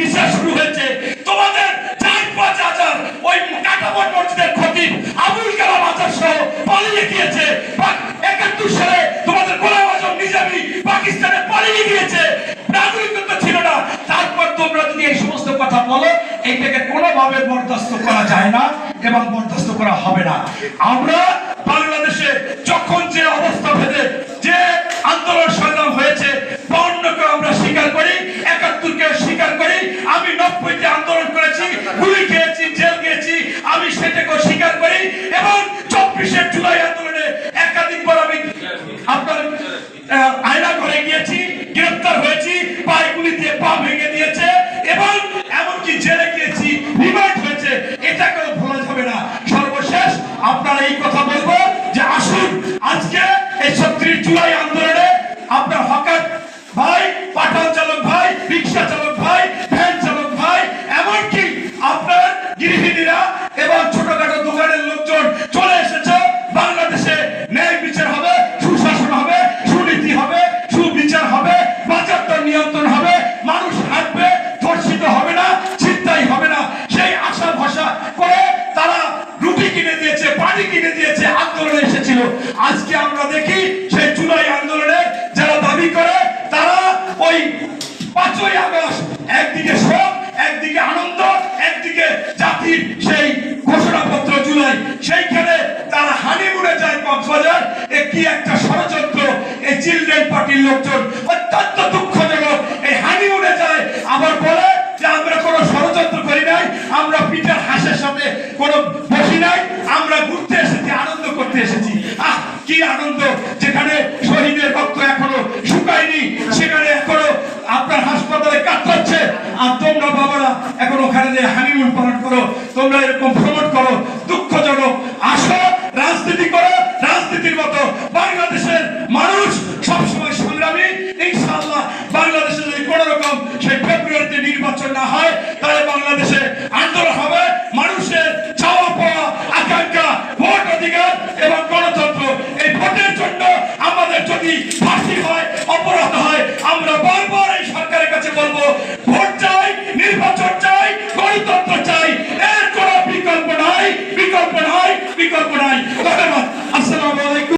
বিচার শুরু হয়েছে। তোমাদের চার পাঁচ হাজার ওই মসজিদের খতিব আবুল কালাম আজাদ সহ পালিয়ে গিয়েছে। একাত্তর সালে তোমাদের গোলাম আজম নিজামী পাকিস্তানে পালিয়ে গিয়েছে। নাগরিকত্ব ছিল না। তারপর তোমরা যদি এই সমস্ত কথা বলো, এইটাকে কোনোভাবে বরদাস্ত করা যায় না এবং বরদাস্ত করা হবে না। আমরা বাংলাদেশে রিক্সা চালক ভাই, ভ্যান চালক ভাই, এমনকি আপনার গৃহিণীরা এবং ছোটখাটো দোকানের লোকজন চলে এসেছে। বাংলাদেশে ন্যায় বিচার হবে, সুশাসন হবে, সুনীতি হবে, সুবিচার হবে বাজার নিয়ন্ত্রণ হবে, মানুষ হাঁটবে, ধর্ষিত হবে না চিন্তাই হবে না। সেই আশা ভরসা করে তারা রুটি কিনে দিয়েছে, পানি কিনে দিয়েছে, আন্দোলনে এসেছিল। আজকে একদিকে শোক, একদিকে আনন্দ, একদিকে জাতির সেই ঘোষণাপত্র জুলাই। সেইখানে তারা হানিমুনে যায় কক্সবাজার। এ কি একটা ষড়যন্ত্র এই চিলড্রেন পার্টির লোকজন। এরকম প্রমোট করো, দুঃখজনক। আসো, রাজনীতি করো, রাজনীতির মতো। বাংলাদেশের মানুষ সবসময় সংগ্রামী। ইনশাআল্লাহ বাংলাদেশে যদি কোন রকম সেই ফেব্রুয়ারিতে নির্বাচন না হয়, তাহলে বাংলাদেশে আন্দোলন হবে। মানুষের চাওয়া পাওয়া, আকাঙ্ক্ষা, ভোট অধিকার এবং গণতন্ত্র, এই ভোটের জন্য আমাদের যদি ফাঁসি হয়, অপরাধ হয়, আমরা বারবার এই সরকারের কাছে বলব